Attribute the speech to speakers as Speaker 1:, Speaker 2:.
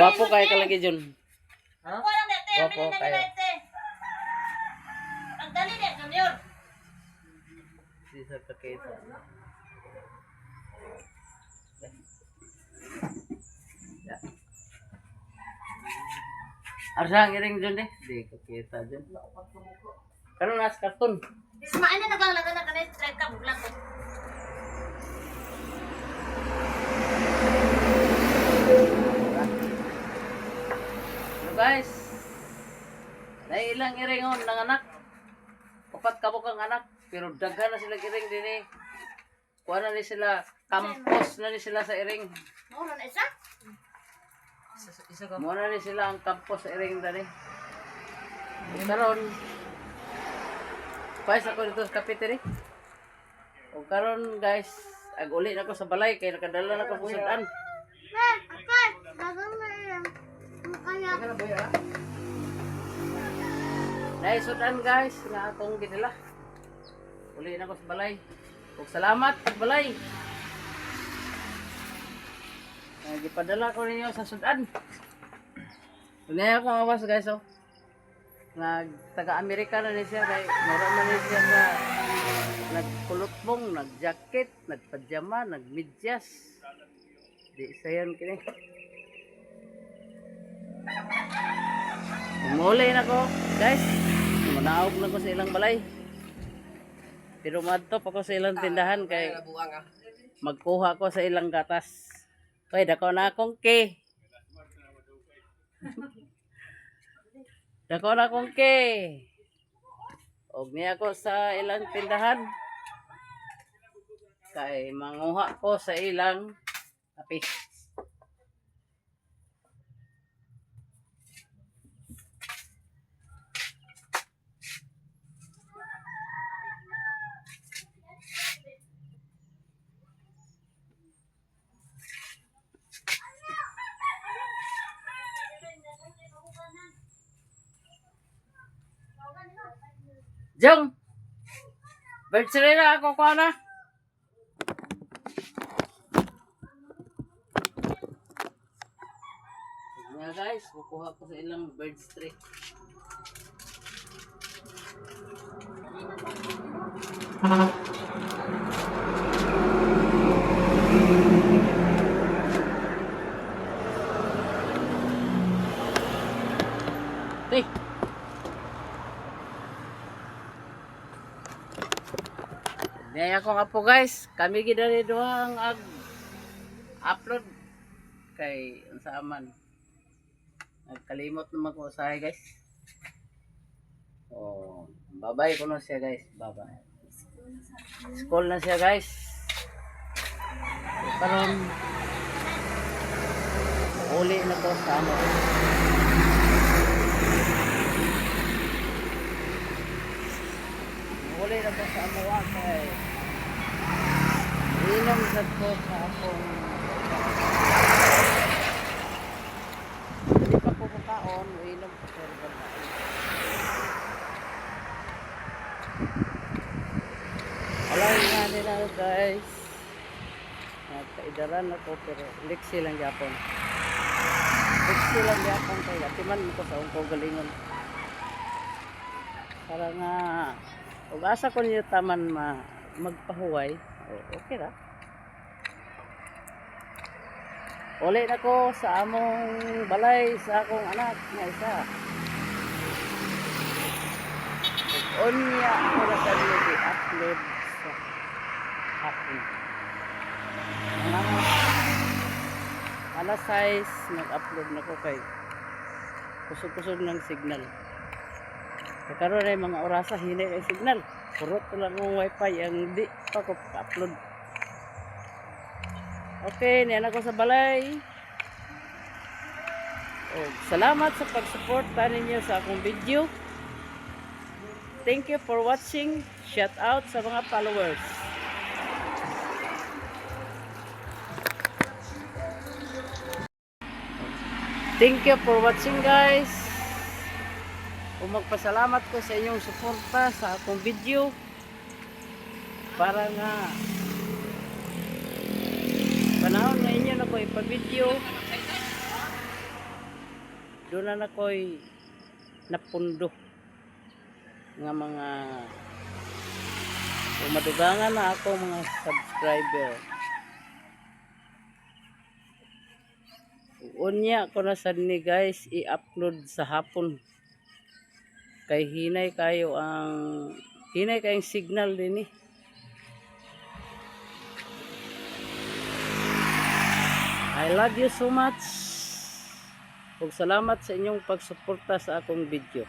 Speaker 1: Gwapo kayo kalagi dyan.
Speaker 2: Ha?
Speaker 3: Walang dete,
Speaker 1: Wapo
Speaker 3: bilhin na
Speaker 1: kayo.
Speaker 3: dete. Ang dali din, Junior.
Speaker 1: Di sa kakita. Ya. Arsa ang iring dyan eh. Di kakita dyan. Karon nas karton.
Speaker 3: Sumain na naglalagay na kanay straight ka, buglang ko.
Speaker 1: Guys. Dahil ilang iringon ng anak. Upat ka kang anak. Pero daghan na sila iring din eh. Kuha na ni sila. Campus na ni sila sa iring.
Speaker 3: Muro na isa?
Speaker 2: Isa, isa ka.
Speaker 1: Muna ni sila ang campus sa iring dali. Karon. Pais ako dito sa kapiteri. O karon guys. Ag uli na ko sa balay. Kaya nakadala na ko pusudan.
Speaker 3: Ne,
Speaker 1: Dahil sudan guys. Nga akong ginila. Uli na ko sa balay. Ug salamat pag balay. Ay, gipadala ko ninyo sa sudan. Unay ako awas guys oh. Nag taga-Amerika na ni siya kay man ni siya sa nagkulutbong, nagjacket, nagpajama, nagmedyas. Di sayon kini. Umuli na ko, guys. Manaog na ko sa ilang balay. Pero madto pa ko sa ilang tindahan kay magkuha ko sa ilang gatas. Kay dako na akong ke. dako na akong ke. Og niya ako sa ilang tindahan. Kay manguha ko sa ilang kape. Jong! Bird na ako ko na. Nga guys, kukuha ko sa ilang birds tray. Hey! Naya ko nga po guys, kami gidali doang ag upload kay sa aman. Nagkalimot ko sa guys. Oh, babay ko na siya guys, babay. School na siya guys. Karon uli na to sa ano. Uli na to sa amuwa kay inom sa ko sa akong hindi pa po makaon, inom ko sa rin Alam nga nila guys. Nagkaidaran ako pero liksi lang yapon. Liksi lang yapon kaya timan mo ko sa ungkong galingon. Para nga ug asa ko niyo taman ma magpahuway. O, Okay ra. Uli na ko sa among balay sa akong anak nga isa. Unya ako na sa upload sa. Mga alas 6 nag-upload na ko kay kusog-kusog ng signal. Karon ay mga orasa hini kay signal. Purot na lang ang wifi ang di pa ko upload. Okay, niyan ako sa balay. Oh, salamat sa pag-suporta ninyo sa akong video. Thank you for watching. Shout out sa mga followers. Thank you for watching guys. Kung magpasalamat ko sa inyong suporta sa akong video para nga panahon na inyo na ko ipa-video doon na nakoy napundo nga mga umadugangan na ako mga subscriber. Unya ko na sad ni guys i-upload sa hapon kay hinay kayo ang hinay kayong signal din eh I love you so much. Ug salamat sa inyong pagsuporta sa akong video.